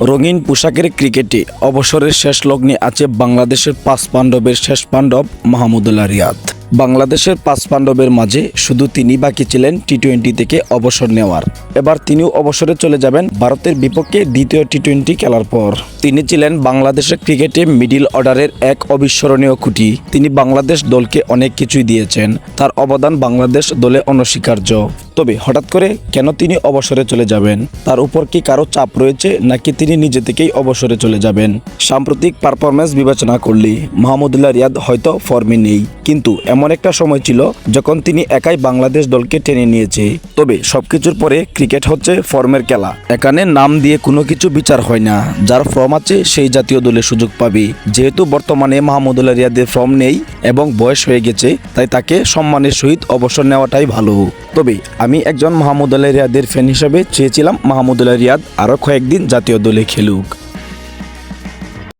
রঙিন পোশাকের ক্রিকেটে অবসরের শেষ লগ্নে আছে বাংলাদেশের পাঁচ পাণ্ডবের শেষ পাণ্ডব মাহমুদুল্লাহ রিয়াদ। বাংলাদেশের পাঁচ পাণ্ডবের মাঝে শুধু তিনি বাকি ছিলেন টি টোয়েন্টি থেকে অবসর নেওয়ার। এবার তিনিও অবসরে চলে যাবেন ভারতের বিপক্ষে দ্বিতীয় টি টোয়েন্টি খেলার পর। তিনি ছিলেন বাংলাদেশের ক্রিকেটে মিডিল অর্ডারের এক অবিস্মরণীয় খুঁটি। তিনি বাংলাদেশ দলকে অনেক কিছুই দিয়েছেন। তার অবদান বাংলাদেশ দলে অনস্বীকার্য। তবে হঠাৎ করে কেন তিনি অবসরে চলে যাবেন? তার উপর কি কারও চাপ রয়েছে, নাকি তিনি নিজে থেকেই অবসরে চলে যাবেন? সাম্প্রতিক পারফরমেন্স বিবেচনা করলে মাহমুদুল্লাহ রিয়াদ হয়তো ফর্মে নেই। কিন্তু এমন একটা সময় ছিল যখন তিনি একাই বাংলাদেশ দলকে টেনে নিয়েছে। তবে সবকিছুর পরে ক্রিকেট হচ্ছে ফর্মের খেলা। এখানে নাম দিয়ে কোনো কিছু বিচার হয় না, যার ফর্ম আছে সেই জাতীয় দলে সুযোগ পাবে। যেহেতু বর্তমানে মাহমুদুল্লাহ রিয়াদের ফর্ম নেই এবং বয়স হয়ে গেছে, তাই তাকে সম্মানের সহিত অবসর নেওয়াটাই ভালো। তবে আমি একজন মাহমুদুল্লাহ রিয়াদের ফ্যান হিসেবে চেয়েছিলাম মাহমুদুল্লাহ রিয়াদ আরও কয়েকদিন জাতীয় দলে খেলুক।